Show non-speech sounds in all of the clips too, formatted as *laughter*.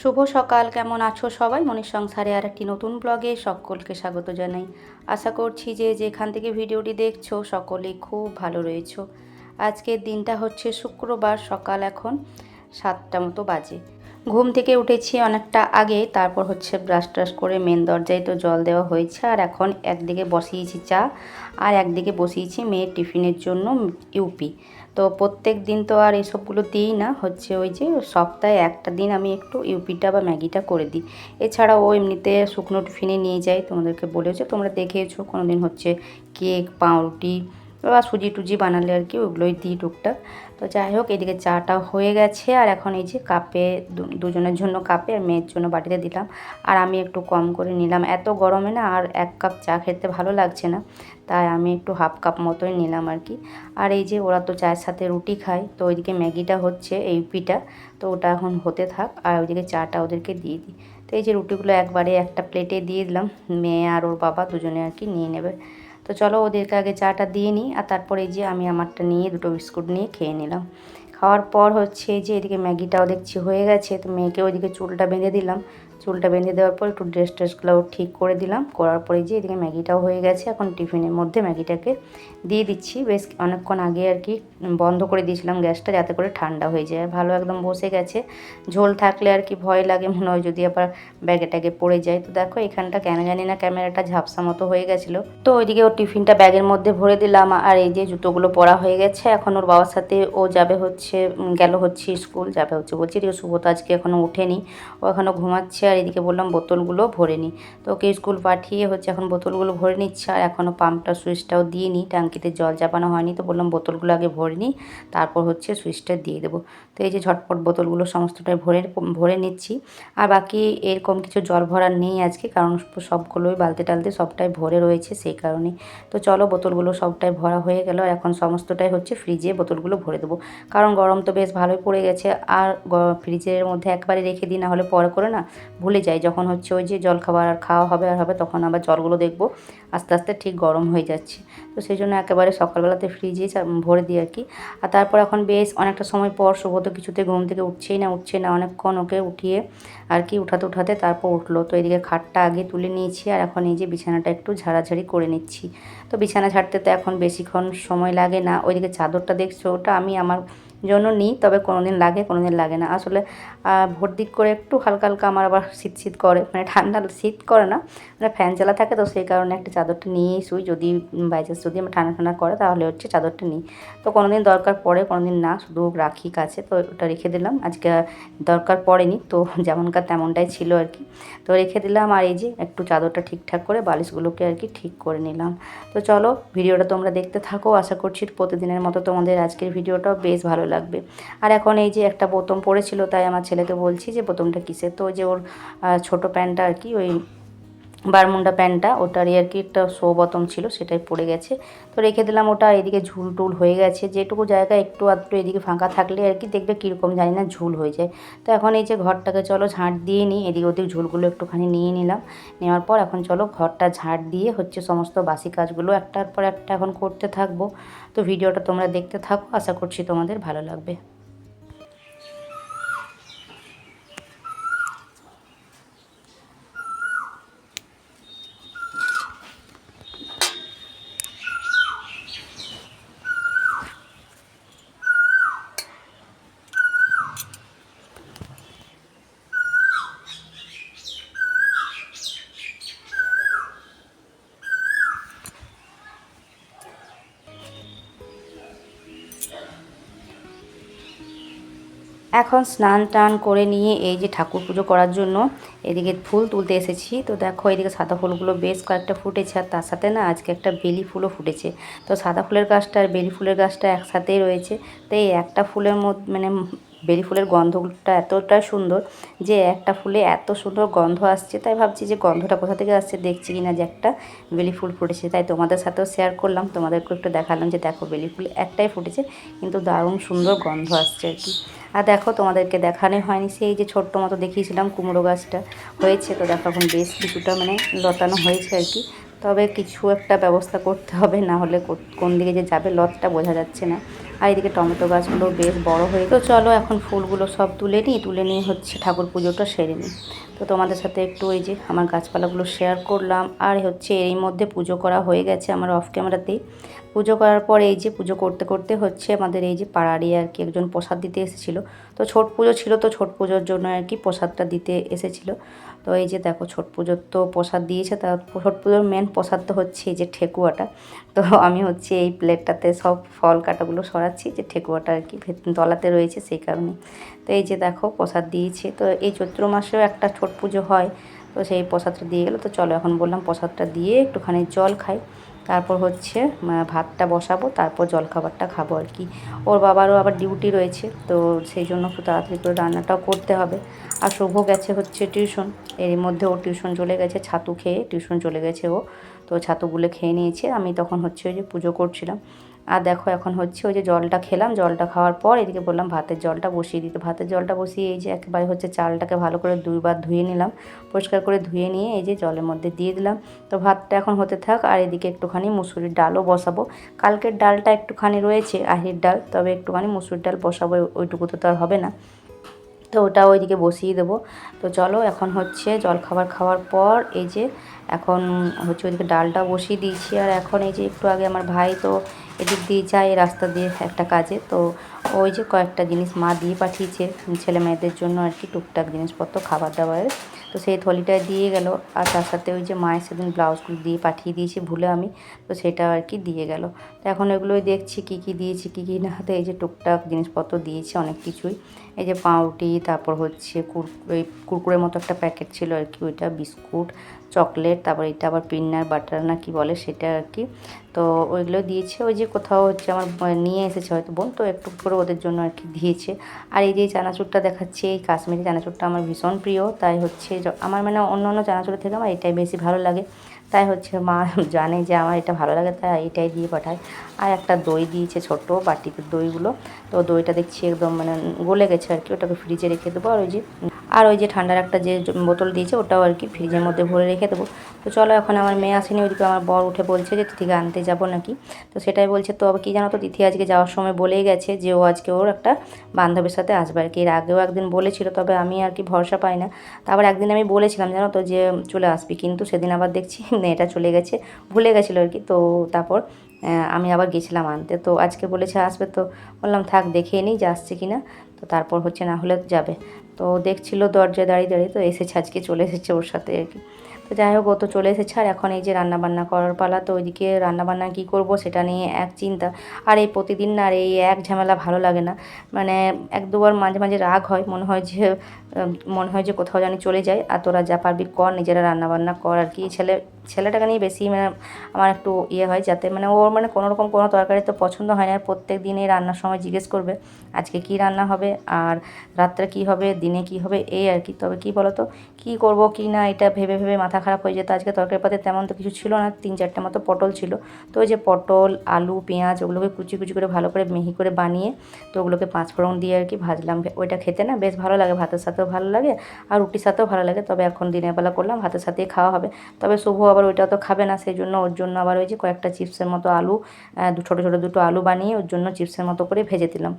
শুভ সকাল, কেমন আছো সবাই? মনের সংসারে আর একটি নতুন ব্লগে সকলকে স্বাগত জানাই। আশা করছি যে যেখান থেকে ভিডিওটি দেখছ সকলেই খুব ভালো রয়েছো। আজকের দিনটা হচ্ছে শুক্রবার, সকাল এখন সাতটা মতো বাজে। ঘুম থেকে উঠেছি অনেকটা আগে, তারপর হচ্ছে ব্রাশ ট্রাশ করে মেন দরজায় তো জল দেওয়া হয়েছে, আর এখন একদিকে বসিয়েছি চা, আর একদিকে বসিয়েছি মেয়ের টিফিনের জন্য ইউপি। তো প্রত্যেক দিন তো আর এসবগুলো দিই না। হচ্ছে ওই যে সপ্তাহে একটা দিন আমি একটু ইউপিটা বা ম্যাগিটা করে দিই। এছাড়াও এমনিতে শুকনো টিফিনে নিয়ে যাই তোমাদেরকে বলেছে তোমরা দেখেছ কোনো দিন হচ্ছে কেক, পাউরুটি বা সুজি টুজি বানালে আর কি ওগুলোই দিই টুকটাক। তো যাই হোক, এদিকে চাটা হয়ে গেছে, আর এখন এই যে কাপে দুজনের জন্য কাপে আর মেয়ের জন্য বাটিতে দিলাম। আর আমি একটু কম করে নিলাম। এত গরমে না আর এক কাপ চা খেতে ভালো লাগছে না, তাই আমি একটু হাফ কাপ মতোই নিলাম আর কি। আর এই যে ওরা তো চায়ের সাথে রুটি খায়, তো ওইদিকে ম্যাগিটা হচ্ছে এই পিটা তো ওটা এখন হতে থাক, আর ওইদিকে চাটা ওদেরকে দিয়ে দিই। তো এই যে রুটিগুলো একবারে একটা প্লেটে দিয়ে দিলাম, মেয়ে আর ওর বাবা দুজনে আর কি নিয়ে নেবে। তো চলো ওদেরকে আগে চাটা দিয়ে নিই আর তারপরে যে আমি আমারটা নিয়ে দুটো বিস্কুট নিয়ে খেয়ে নিলাম। খাওয়ার পর হচ্ছে যে এদিকে ম্যাগিটাও দেখছি হয়ে গেছে, তো মেয়েকে ওইদিকে চুলটা বেঁধে দিলাম। চুলটা বেঁধে দেওয়ার পর একটু ড্রেস ট্রেসগুলো ঠিক করে দিলাম। করার পরে যে এদিকে ম্যাগিটাও হয়ে গেছে, এখন টিফিনের মধ্যে ম্যাগিটাকে দিয়ে দিচ্ছি। বেশ অনেকক্ষণ আগে আর কি বন্ধ করে দিয়েছিলাম গ্যাসটা যাতে করে ঠান্ডা হয়ে যায়। ভালো একদম বসে গেছে। ঝোল থাকলে আর কি ভয় লাগে, মনে হয় যদি আবার ব্যাগে ট্যাগে পড়ে যায়। তো দেখো এখানটা কেন জানি না ক্যামেরাটা ঝাপসা মতো হয়ে গেছিল। তো ওইদিকে ওর টিফিনটা ব্যাগের মধ্যে ভরে দিলাম। আর এই যে জুতোগুলো পরা হয়ে গেছে, এখন ওর বাবার সাথে ও যাবে হচ্ছে গেল হচ্ছে স্কুল, যাবে হচ্ছে বলছি এদিকে শুভ তো আজকে এখনও ওঠেনি। ও এখনও ঘুমাচ্ছে আর এদিকে বললাম বোতলগুলো ভরে নিই তো ওকে স্কুল পাঠিয়ে হচ্ছে এখন বোতলগুলো ভরে নিচ্ছে আর এখনও পাম্পটা সুইচটাও দিয়ে নিই ট্যাঙ্কিতে জল চাপানো হয়নি তো বললাম বোতলগুলো আগে ভরে নিই তারপর হচ্ছে সুইচটা দিয়ে দেবো। তো এই যে ঝটপট বোতলগুলো সমস্তটাই ভরে ভরে নিচ্ছি। আর বাকি এরকম কিছু জল ভরার নেই আজকে, কারণ সবগুলোই বালতি টালতে সবটাই ভরে রয়েছে সেই কারণে। তো চলো বোতলগুলো সবটাই ভরা হয়ে গেল, আর এখন সমস্তটাই হচ্ছে ফ্রিজে বোতলগুলো ভরে দেবো। কারণ গরম তো বেশ ভালোই পড়ে গেছে, আর ফ্রিজের মধ্যে একবারে রেখে দিই, না হলে পরে করে না। ভুলে যাই। যখন হচ্ছে ওই যে জল খাবার আর খাওয়া হবে আর হবে, তখন আবার জলগুলো দেখব। আস্তে আস্তে ঠিক গরম হয়ে যাচ্ছে। তো সেই জন্য একেবারে সকালবেলাতে ফ্রিজে ভরে দিই আর কি আর তারপর এখন বেশ অনেকটা সময় পর শুভ তো কিছুতে ঘুম থেকে উঠছেই না, উঠছে না। অনেকক্ষণ ওকে উঠিয়ে আর কি উঠাতে উঠাতে তারপর উঠল। তো এদিকে খাটটা আগে তুলে নিয়েছি আর এখন এই যে বিছানাটা একটু ঝাড়াঝাড়ি করে নিচ্ছি। তো বিছানা ছাড়তে তো এখন বেশিক্ষণ সময় লাগে না। ওইদিকে চাদরটা দেখছ? ওটা আমি আমার জন্য নিই, তবে কোনো দিন লাগে কোনো দিন লাগে না। আসলে ভোর দিক করে একটু হালকা হালকা আমার আবার শীত শীত করে মানে ঠান্ডা শীত করে না মানে ফ্যান চালা থাকে তো সেই কারণে একটা চাদরটা নিয়েই শুই। যদি বাইচান্স যদি আমার ঠান্ডা ঠান্ডা করে, তাহলে হচ্ছে চাদরটা নিই। তো কোনো দিন দরকার পড়ে কোনো দিন না, শুধু রাখি কাছে, তো ওটা রেখে দিলাম। আজকে দরকার পড়েনি, তো যেমনকার তেমনটাই ছিল আর কি। তো রেখে দিলাম আর এই যে একটু চাদরটা ঠিকঠাক করে বালিশগুলোকে আর কি ঠিক করে নিলাম। তো চলো, ভিডিওটা তোমরা দেখতে থাকো। আশা করছি প্রতিদিনের মতো তোমাদের আজকের ভিডিওটাও বেশ ভালো লাগবে। আর এখন এই যে একটা বোতম পড়েছিল, তাই আমার ছেলেকে বলছি যে বোতমটা কিসের? তো যে ওর ছোট প্যান্টটা আর কি, ওই বারমুন্ডা প্যান্টটা ওটারই আর কি একটা শো বতম ছিল, সেটাই পড়ে গেছে। তো রেখে দিলাম ওটা এদিকে ঝুল টুল হয়ে গেছে। যেটুকু জায়গা একটু আধটু এদিকে ফাঁকা থাকলে আর কি দেখবে কীরকম জানি না ঝুল হয়ে যায়। তো এখন এই যে ঘরটাকে চলো ঝাঁট দিয়ে নিই, এদিকে ওদিক ঝুলগুলো একটুখানি নিয়ে নিলাম। নেওয়ার পর এখন চলো ঘরটা ঝাঁট দিয়ে হচ্ছে সমস্ত বাসি কাজগুলো একটার পর একটা এখন করতে থাকব। তো ভিডিওটা তোমরা দেখতে থাকো, আশা করছি তোমাদের ভালো লাগবে। এখন স্নান টান করে নিয়ে এই যে ঠাকুর পুজো করার জন্য এদিকে ফুল তুলতে এসেছি। তো দেখো এদিকে সাদা ফুলগুলো বেশ কয়েকটা ফুটেছে আর তার সাথে না আজকে একটা বেলি ফুলও ফুটেছে। তো সাদা ফুলের গাছটা আর বেলি ফুলের গাছটা একসাথেই রয়েছে। তো এই একটা ফুলের মধ্যে মানে বেলি ফুলের গন্ধটা এতটা সুন্দর যে একটা ফুলে এত সুন্দর গন্ধ আসছে, তাই ভাবছি যে গন্ধটা কোথা থেকে আসছে দেখছি কিনা যে একটা বেলি ফুল ফুটেছে। তাই তোমাদের সাথেও শেয়ার করলাম তোমাদেরকে একটু দেখালাম যে দেখো বেলি ফুল একটাই ফুটেছে, কিন্তু দারুণ সুন্দর গন্ধ আসছে আর কি। আর দেখো তোমাদেরকে দেখানো হয়নি, সেই যে ছোট্ট মতো দেখিয়েছিলাম কুমড়ো গাছটা হয়েছে, তো দেখো এখন বেশ কিছুটা মানে লতানো হয়েছে আর কি। তবে কিছু একটা ব্যবস্থা করতে হবে, না হলে কোন দিকে যে যাবে লতটা বোঝা যাচ্ছে না। আর এদিকে টমেটো গাছগুলো বেশ বড় হয়ে তো চলো এখন ফুলগুলো সব তুলে নিই। তুলে নিয়ে হচ্ছে ঠাকুর পুজোটা সেরে নিই। তো তোমাদের সাথে একটু ওই যে আমার গাছপালাগুলো শেয়ার করলাম। আর হচ্ছে এরই মধ্যে পুজো করা হয়ে গেছে আমার অফ ক্যামেরাতেই পুজো করার পর এই যে পুজো করতে করতে হচ্ছে আমাদের এই যে পাড়ারই আর কি একজন প্রসাদ দিতে এসেছিল। তো ছট পুজো ছিল তো ছট পুজোর জন্য আর কি প্রসাদটা দিতে এসেছিল। তো এই যে দেখো, ছট পুজোর তো প্রসাদ দিয়েছে, তা ছট পুজোর মেন প্রসাদ তো হচ্ছে এই যে ঠেকুয়াটা। তো আমি হচ্ছে এই প্লেটটাতে সব ফল কাটাগুলো সরাচ্ছি, যে ঠেকুয়াটা আর কি তলাতে রয়েছে সেই কারণে। তো এই যে দেখো, প্রসাদ দিয়েছে। তো এই চৈত্র মাসেও একটা ছট পুজো হয়, তো সেই প্রসাদটা দিয়ে গেলো। তো চলো এখন বললাম প্রসাদটা দিয়ে একটুখানি জল খাই। তারপর হচ্ছে ভাতটা বসাবো, তারপর জলখাবারটা খাব আর কি। ওর বাবারও আবার ডিউটি রয়েছে, তো সেই জন্য খুব তাড়াতাড়ি করে রান্নাটাও করতে হবে। আর শুভ গেছে হচ্ছে টিউশন, এর মধ্যে ও টিউশন চলে গেছে, ছাতু খেয়ে টিউশন চলে গেছে ও। তো ছাতুগুলো খেয়ে নিয়েছে, আমি তখন হচ্ছে ওই যে পুজো করছিলাম। আর দেখো এখন হচ্ছে ওই যে জলটা খেলাম, জলটা খাওয়ার পর এদিকে বললাম ভাতের জলটা বসিয়ে দিতে। ভাতের জলটা বসিয়ে এই যে একেবারে হচ্ছে চালটাকে ভালো করে দুইবার ধুয়ে নিলাম, পরিষ্কার করে ধুয়ে নিয়ে এই যে জলের মধ্যে দিয়ে দিলাম। তো ভাতটা এখন হতে থাক আর এদিকে একটুখানি মুসুরির ডালও বসাবো। কালকের ডালটা একটুখানি রয়েছে আহির ডাল, তবে একটুখানি মুসুরির ডাল বসাবো ওইটুকু তো আর হবে না। তো ওটা ওইদিকে বসিয়ে দেবো। তো চলো এখন হচ্ছে জলখাবার খাওয়ার পর এই যে এখন হচ্ছে ওইদিকে ডালটা বসিয়ে দিয়েছি। আর এখন এই যে একটু আগে আমার ভাই তো এদিক দিয়ে যায়, রাস্তা দিয়ে একটা কাজে। তো ওই যে কয়েকটা জিনিস মা দিয়ে পাঠিয়েছে, ছেলে মেয়েদের জন্য আর কি টুকটাক জিনিসপত্র, খাবার দাবারের। তো সেই থলিটা দিয়ে গেল, আর তার সাথে ওই যে মায়ের সেদিন ব্লাউজগুলো দিয়ে পাঠিয়ে দিয়েছি ভুলে আমি, তো সেটা আর কি দিয়ে গেল। তো এখন এগুলোই দেখছি, কি কি দিয়েছি, কি কি না হাতে এই যে টুকটাক জিনিসপত্র দিয়েছে অনেক কিছুই। এই যে পাউরুটি, তারপর হচ্ছে কুর, ওই কুরকুরের মতো একটা প্যাকেট ছিল আর কি, ওইটা বিস্কুট চকলেট, তারপর এটা আবার পিন্নার বাটার না কি বলে সেটা আর কি। তো ওইগুলো দিয়েছে। ওই যে কোথাও হচ্ছে আমার নিয়ে এসেছে হয়তো বোন, তো একটু করে ওদের জন্য আর কি দিয়েছে। আর এই যে চানাচুরটা দেখাচ্ছে, এই কাশ্মীরি চানাচুরটা আমার ভীষণ প্রিয়। তাই হচ্ছে আমার মানে অন্য অন্য চানাচুরের থেকে আমার এটাই বেশি ভালো লাগে। তাই হচ্ছে মা *laughs* জানে যে আমার এটা ভালো লাগে, তাই এটাই দিয়ে পাঠায়। আর একটা দই দিয়েছে ছোট বাটিতে দইগুলো। তো দইটা দেখছি একদম মানে গলে গেছে আর কি, ওটাকে ফ্রিজে রেখে দেবো। আর ওই যে আর ওই যে ঠান্ডার একটা যে বোতল দিয়েছে, ওটাও আর কি ফ্রিজের মধ্যে ভরে রেখে দেবো। তো চলো এখন আমার মেয়ে আসেনি, ওইদিকে আমার বর উঠে বলছে যে, তিথিকে আনতে যাব নাকি? তো সেটাই বলছে, তো আবার কী জানো তো, তিথি আজকে যাওয়ার সময় বলেই গেছে যে, ও আজকে ওর একটা বান্ধবীর সাথে আসবে আর কি। এর আগেও একদিন বলেছিল, তবে আমি আর কি ভরসা পাই না। তারপর একদিন আমি বলেছিলাম, জানো তো যে, চলে আসবি কিন্তু সেদিন আবার দেখছি *laughs* মেয়েটা চলে গেছে, ভুলে গেছিল আর কি। তো তারপর আমি আবার গেছিলাম আনতে। তো আজকে বলেছে আসবে, তো বললাম, থাক, দেখে নিই যে আসছে কি না তো তারপর হচ্ছে না হলে যাবে। তো দেখছিল দরজায় দাঁড়িয়ে দাঁড়িয়ে তো এসেছে, আজকে চলে এসেছে ওর সাথে আর কি। তো যাই হোক, ও তো চলে এসেছে। আর এখন এই যে রান্নাবান্না করার পালা, তো ওইদিকে রান্নাবান্না কী করব সেটা নিয়ে এক চিন্তা। আর এই প্রতিদিন আর এই এক ঝামেলা ভালো লাগে না। মানে এক দুবার মাঝে মাঝে রাগ হয়, মনে হয় যে, মনে হয় যে কোথাও জানি চলে যায়। আর তোরা যা পারবি কর, নিজেরা রান্নাবান্না কর আর কি। ছেলে ছেলেটাকে নিয়ে বেশি মানে আমার একটু ইয়ে হয় যাতে মানে ওর মানে কোনো রকম কোনো তরকারি তো পছন্দ হয় না। প্রত্যেক দিনই রান্নার সময় জিজ্ঞেস করবে, আজকে কি রান্না হবে আর রাত্রে কি হবে, দিনে কি হবে, এই আর কি। তবে কি বলতো, কি করব, কি না, এটা ভেবে ভেবে মাথা খারাপ হয়ে যেত। আজকে তরকারি পাতে তেমন তো কিছু ছিল না, তিন চারটে মতো পটল ছিল। তো ওই যে পটল, আলু, পেঁয়াজ, ওগুলোকে কুচি কুচি করে ভালো করে মিহি করে বানিয়ে তো ওগুলোকে পাঁচ ফোড়ন দিয়ে আর কি ভাজলাম। ওইটা খেতে না বেশ ভালো লাগে, ভাতের সাথেও ভালো লাগে আর রুটির সাথেও ভালো লাগে। তবে এখন দিনের বেলা করলাম, ভাতের সাথেই খাওয়া হবে। তবে শুভ আবার ওইটা তো খাবে না সেই জন্য ওর জন্য আবার ওই যে কয়েকটা চিপসের মতো আলু ছোটো ছোটো দুটো আলু বানিয়ে ওর জন্য চিপসের মতো করে ভেজে দিলাম।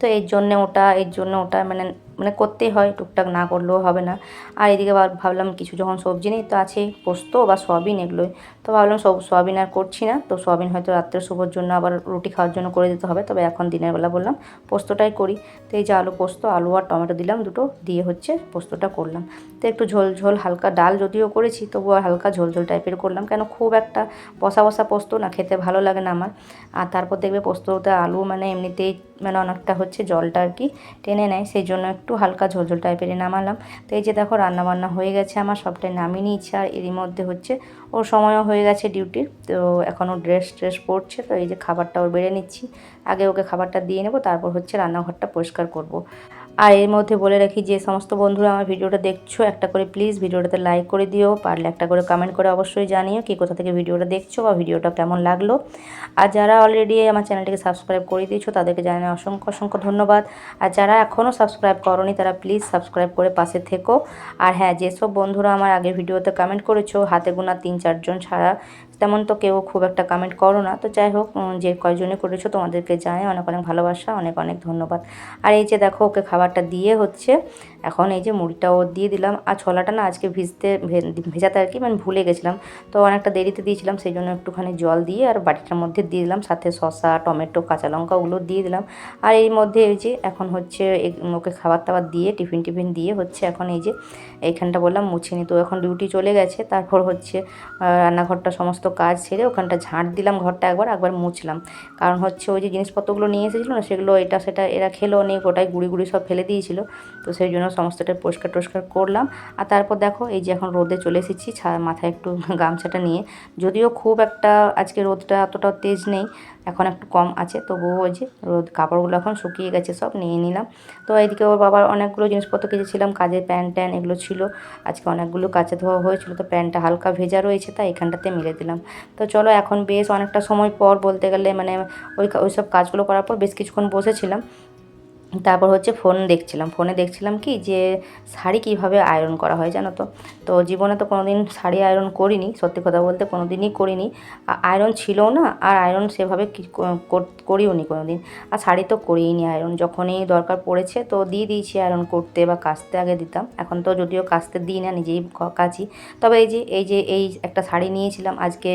তো এর জন্য ওটা, এর জন্য ওটা মানে মানে করতেই হয়, টুকটাক না করলেও হবে না। আর এদিকে ভাবলাম কিছু যখন সবজি নেই তো আছে পোস্ত বা সয়াবিন এগুলোই। তো ভাবলাম সব সয়াবিন আর করছি না, তো সয়াবিন হয়তো রাত্রে শুভর জন্য আবার রুটি খাওয়ার জন্য করে দিতে হবে, তবে এখন দিনের বেলা বললাম পোস্তটাই করি। তো এই যে আলু পোস্ত, আলু আর টমেটো দিলাম দুটো, দিয়ে হচ্ছে পোস্তটা করলাম। তো একটু ঝোল ঝোল, হালকা ডাল যদিও করেছি, তবুও আর হালকা ঝোল ঝোল টাইপের করলাম, কেন খুব একটা বসা বসা পোস্ত না, খেতে ভালো লাগে না আমার। আর তারপর দেখবে পোস্ততে আলু মানে এমনিতেই মানে অনেকটা হচ্ছে জলটা আর কি টেনে নেয়, সেই জন্য একটু হালকা ঝোলঝোল টাইপেরই নামালাম। তো এই যে দেখো রান্নাবান্না হয়ে গেছে, আমার সবটাই নামিয়ে নিয়েছে আর এরই মধ্যে হচ্ছে ওর সময়ও হয়ে গেছে ডিউটির তো এখনও ড্রেস ট্রেস পড়ছে তো এই যে খাবারটা ওর বেড়ে নিচ্ছি। আগে ওকে খাবারটা দিয়ে নেব, তারপর হচ্ছে রান্নাঘরটা পরিষ্কার করব। আর এর মধ্যে বলে রাখি যে সমস্ত বন্ধুরা আমার ভিডিওটা দেখছ, একটা করে প্লিজ ভিডিওটাতে লাইক করে দিও, পারলে একটা করে কমেন্ট করে অবশ্যই জানিও কি কোথা থেকে ভিডিওটা দেখছ বা ভিডিওটা কেমন লাগল। আর যারা অলরেডি আমার চ্যানেলটিকে সাবস্ক্রাইব করে দিয়েছ, তাদেরকে জানাই অসংখ্য অসংখ্য ধন্যবাদ। আর যারা এখনও সাবস্ক্রাইব করনি, তারা প্লিজ সাবস্ক্রাইব করে পাশে থেকো। আর হ্যাঁ যেসব বন্ধুরা আমার আগের ভিডিওতে কমেন্ট করেছ, হাতে গোনা তিন চারজন ছাড়া তেমন তো কেউ খুব একটা কমেন্ট করো না। তো যাই হোক যে কয়জনে করেছ তোমাদেরকে জানাই অনেক অনেক ভালোবাসা, অনেক অনেক ধন্যবাদ। আর এই যে দেখো, ওকে খাবারটা দিয়ে হচ্ছে, এখন এই যে মুড়িটাও দিয়ে দিলাম। আর ছোলাটা না আজকে ভিজতে ভেজাতে আর কি মানে ভুলে গেছিলাম। তো অনেকটা দেরিতে দিয়েছিলাম, সেই জন্য একটুখানি জল দিয়ে আর বাটিটার মধ্যে দিয়ে দিলাম। সাথে শসা, টমেটো, কাঁচা লঙ্কা ওগুলো দিয়ে দিলাম। আর এই মধ্যে এই যে এখন হচ্ছে ওকে খাবার টাবার দিয়ে, টিফিন টিফিন দিয়ে হচ্ছে এখন এই যে এইখানটা বললাম মুছে নি। তো এখন ডিউটি চলে গেছে, তারপর হচ্ছে রান্নাঘরটা সমস্ত কাজ সেরে ওখানটা ঝাঁট দিলাম ঘরটা একবার একবার মুছলাম। কারণ হচ্ছে ওই যে জিনিসপত্রগুলো নিয়ে এসেছিল না, সেগুলো এটা সেটা এরা খেলো নেই ওটাই গুড়ি গুড়ি সব ফেলে দিয়েছিলো। তো সেই জন্য সমস্তটা পরিষ্কার টরিষ্কার করলাম। আর তারপর দেখো, এই যে এখন রোদে চলে এসেছি মাথায় একটু *laughs* গামছাটা নিয়ে। যদিও খুব একটা আজকে রোদটা এতটাও তেজ নেই এখন একটু কম আছে, তবুও ওই যে রোদ, কাপড়গুলো এখন শুকিয়ে গেছে, সব নিয়ে নিলাম। তো এইদিকে ওর বাবার অনেকগুলো জিনিসপত্র কেচেছিলাম, কাজের প্যান্ট ট্যান এগুলো ছিল। আজকে অনেকগুলো কাচা ধোয়া হয়েছিল, তো প্যান্টটা হালকা ভেজা রয়েছে, তাই এখানটাতে মিলে দিলাম। তো চলো এখন বেশ অনেকটা সময় পর বলতে গেলে মানে ওই ওই সব কাজগুলো করার পর বেশ কিছুক্ষণ বসেছিলাম। তারপর হচ্ছে ফোন দেখছিলাম। ফোনে দেখছিলাম কি যে, শাড়ি কীভাবে আয়রন করা হয় জানো তো? তো জীবনে তো কোনোদিন শাড়ি আয়রন করিনি, সত্যি কথা বলতে কোনো দিনই করিনি আয়রন ছিলও না, আর আয়রন সেভাবে করিও নি কোনো দিন আর শাড়ি তো করিই নি আয়রন যখনই দরকার পড়েছে তো দিয়ে দিয়েছি আয়রন করতে বা কাচতে আগে দিতাম। এখন তো যদিও কাচতে দিই না, নিজেই কাচি। তবে এই যে এই যে, এই একটা শাড়ি নিয়েছিলাম আজকে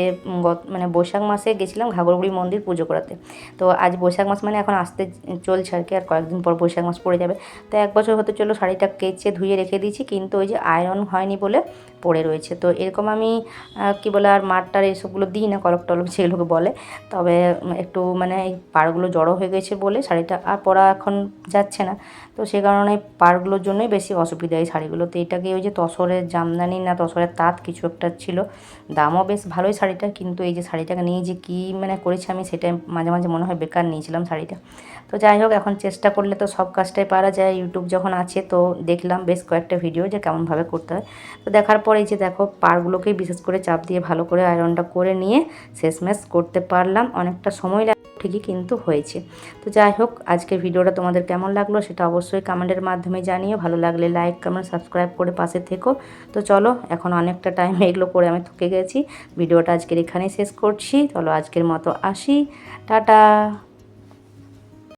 মানে বৈশাখ মাসে গেছিলাম ঘাগরবুড়ি মন্দির পুজো করাতে। তো আজ বৈশাখ মাস মানে এখন আসতে চলছে আর কি, আর কয়েকদিন পর বৈশাখ মাস পড়ে যাবে। তো এক বছর হতে চলো শাড়িটা কেচে ধুয়ে রেখে দিয়েছি, কিন্তু ওই যে আয়রন হয়নি বলে পড়ে রয়েছে। তো এরকম আমি কি বলে, আর মাঠটার এইসবগুলো দিই না, কলক টলক যেগুলোকে বলে। তবে একটু মানে এই পাড়গুলো জড়ো হয়ে গেছে বলে শাড়িটা, আর পরা এখন যাচ্ছে না। তো সে কারণে পাড়গুলোর জন্যই বেশি অসুবিধা এই শাড়িগুলো তো এটাকে ওই যে তসরের জামদানি না, তসরের তাঁত কিছু একটা ছিল, দামও বেশ ভালোই শাড়িটা। কিন্তু এই যে শাড়িটাকে নিয়ে যে কী মানে করেছি আমি সেটা মাঝে মাঝে মনে হয় বেকার নিয়েছিলাম শাড়িটা। তো যাই হোক, এখন চেষ্টা করলে তো সব কাজটাই পারা যায়। ইউটিউব যখন আছে তো দেখলাম বেশ কয়েকটা ভিডিও যে কেমনভাবে করতে হয়। তো দেখার পরে এই যে দেখো পাড়গুলোকেই বিশেষ করে চাপ দিয়ে ভালো করে আয়রনটা করে নিয়ে শেষমেশ করতে পারলাম। অনেকটা সময় লাগে ঠিকই কিন্তু হয়েছে। তো যাই হোক, আজকের ভিডিওটা তোমাদের কেমন লাগল সেটা অবশ্যই কমেন্টের মাধ্যমে জানিও। ভালো লাগলে লাইক কমেন্ট সাবস্ক্রাইব করে পাশে থেকো। তো চলো, এখন অনেকটা টাইম এগুলো করে আমি থকে গেছি। ভিডিওটা আজকের এখানেই শেষ করছি। চলো আজকের মতো আসি। টাটা!